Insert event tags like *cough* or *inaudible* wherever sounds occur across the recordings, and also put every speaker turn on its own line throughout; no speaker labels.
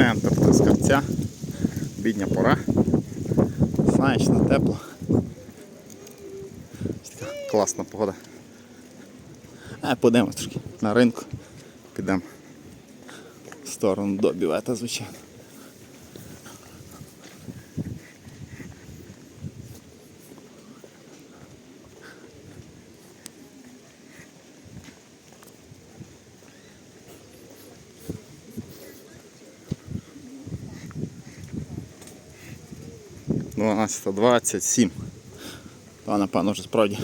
Центр скарця, Бідня пора. Сонячно, тепло. Така Класна погода. А подивимось трошки на ринку. Підемо в сторону до бівета, звичайно. Дванадцята двадцять сім. Та напевно вже справді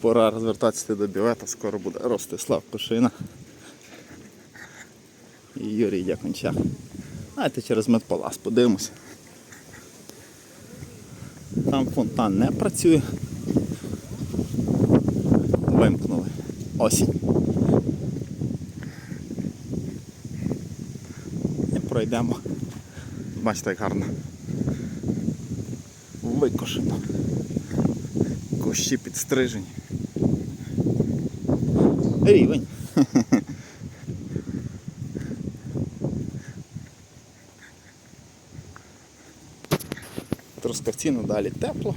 пора розвертатися до бівета, скоро буде Ростислав Пишина і Юрій Дякончак. Давайте через медпалас подивимося. Там фонтан не працює. Вимкнули. Осінь. І пройдемо. Бачите, як гарно. Викошено. Кущі підстрижені. Рівень. Трускавці надалі тепло.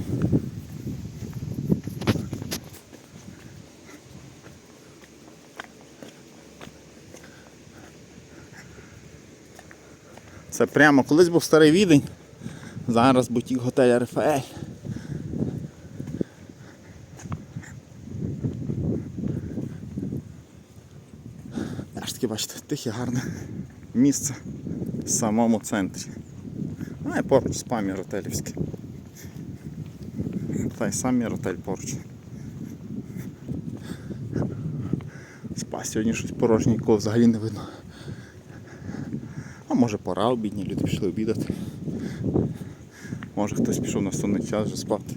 Це прямо колись був старий відень, зараз бутік готель Рафаель. Аж таки бачите, тихе гарне місце в самому центрі. А і поруч спа Міротелівський. Та й сам Міротель поруч. Спа сьогодні щось порожнє, нікого взагалі не видно. А може пора обідні, люди пішли обідати. Може хтось пішов на основний час вже спати.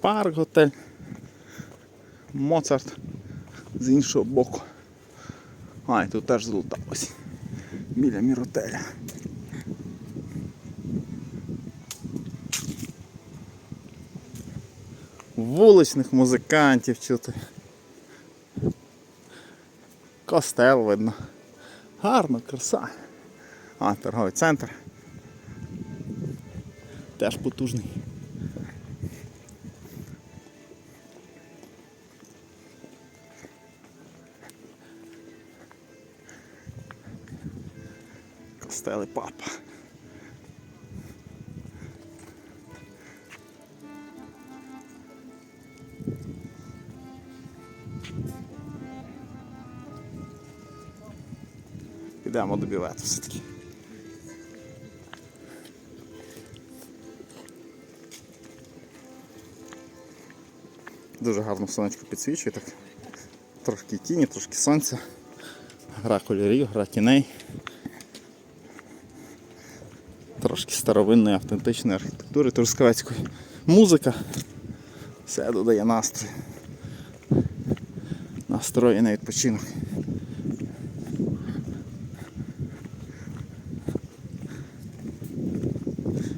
Парк готель. Моцарт з іншого боку. А, і тут теж золота ось. Біля міротеля. Вуличних музикантів чути. Костел видно. Гарно, краса. А, торговий центр. Теж потужний. Костели папа. Підемо до все-таки. Дуже гарно сонечко підсвічує, так трошки тіні, трошки сонця, гра кольорів, гра тіней. Трошки старовинної автентичної архітектури трускавецької. Музика. Все додає настрій. Настрої на відпочинок.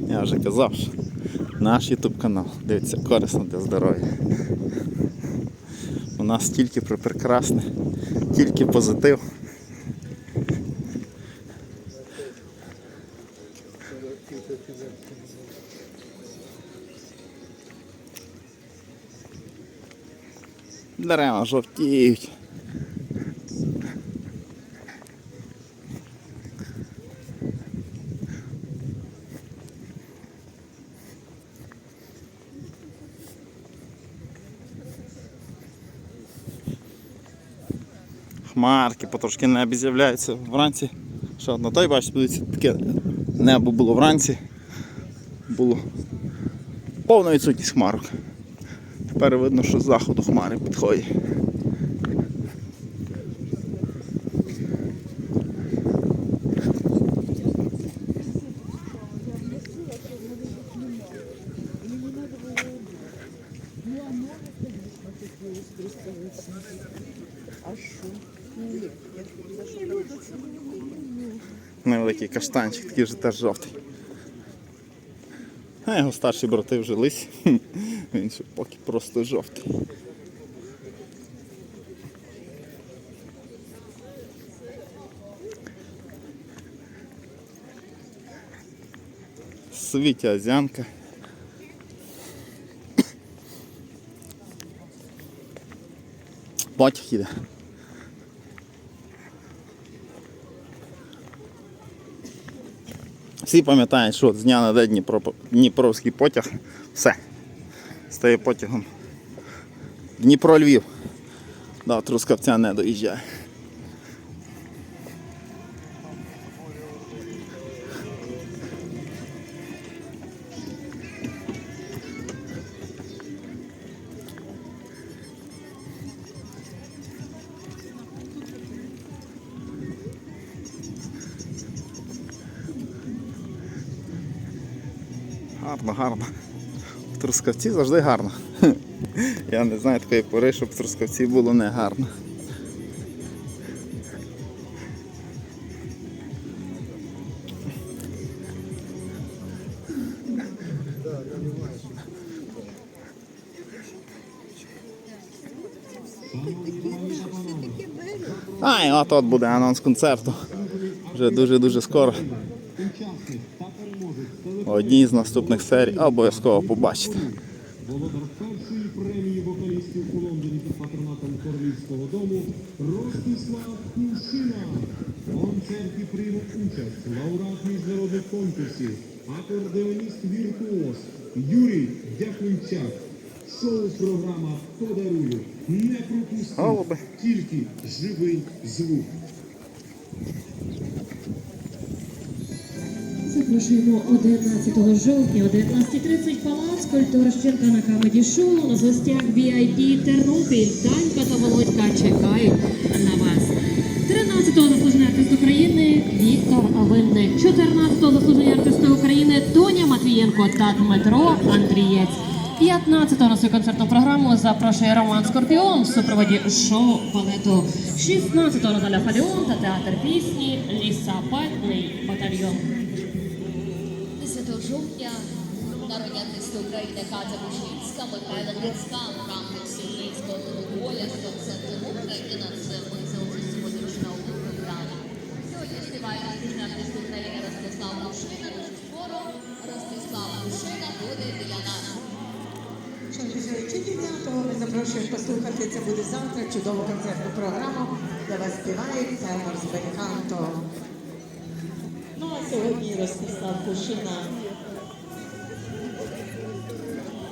Я вже казав, що наш YouTube канал дивиться корисно для здоров'я. У нас тільки про прекрасне, тільки позитив. Дерева жовтіють. Хмарки потрошки небі з'являються вранці. Що на той бачите, подивіться, таке небо було вранці. Було повна відсутність хмарок. Тепер видно, що з заходу хмари підходять. Невеликий каштанчик, такий вже теж жовтий. А його старші брати вжились. Він поки просто жовтий. Світя азіанка. Потяг іде. Всі пам'ятають, що з дня на день Дніпро, Дніпровський потяг. Все. Стає потягом. Дніпро-Львів. Да, Трускавця не доїжджає. Гарно, гарно. Трускавці завжди гарно. *laughs* Я не знаю такої пори, щоб Трускавці було не гарно. А, от от буде анонс концерту. Вже дуже-дуже скоро. В одній з наступних серій обов'язково побачите.
Володар першої премії вокалістів у Лондоні під патронатом Королівського дому Ростислав Кушина. В концерті прийме участь лауреат міжнародних конкурсів, акордеоніст віртуоз Юрій Дякунчак. Шоу-програма Подарую. Не пропустіть, тільки живий звук.
Запрошуємо 11 жовтня о 19.30 Палац культури Щирка на Камеді Шоу. На гостях VIP Тернопіль. Танька та Володька чекають на вас. 13-го заслужений артист України Віктор Винник. 14-го заслужений артист України Тоня Матвієнко та Дмитро Андрієць. 15-го на свою концертну програму запрошує Роман Скорпіон в супроводі шоу балету. 16-го Наталя Фаліон та театр пісні Лісапетний батальйон.
10 жовтня народні артисти України Катя Бушинська, Михайло Грицька рамках всеукраїнського телеволя з концерту Україна. Це ми за сьогоднішнього у. Сьогодні співає народний артист України Ростислав Бушина. Дуже скоро Ростислав Бушина буде біля нас.
Шановні 9 ми запрошуємо послухати. Це буде завтра. Чудову концертну програму, де вас співають тенор з Бельканто.
Ну а сьогодні Ростислав Кушина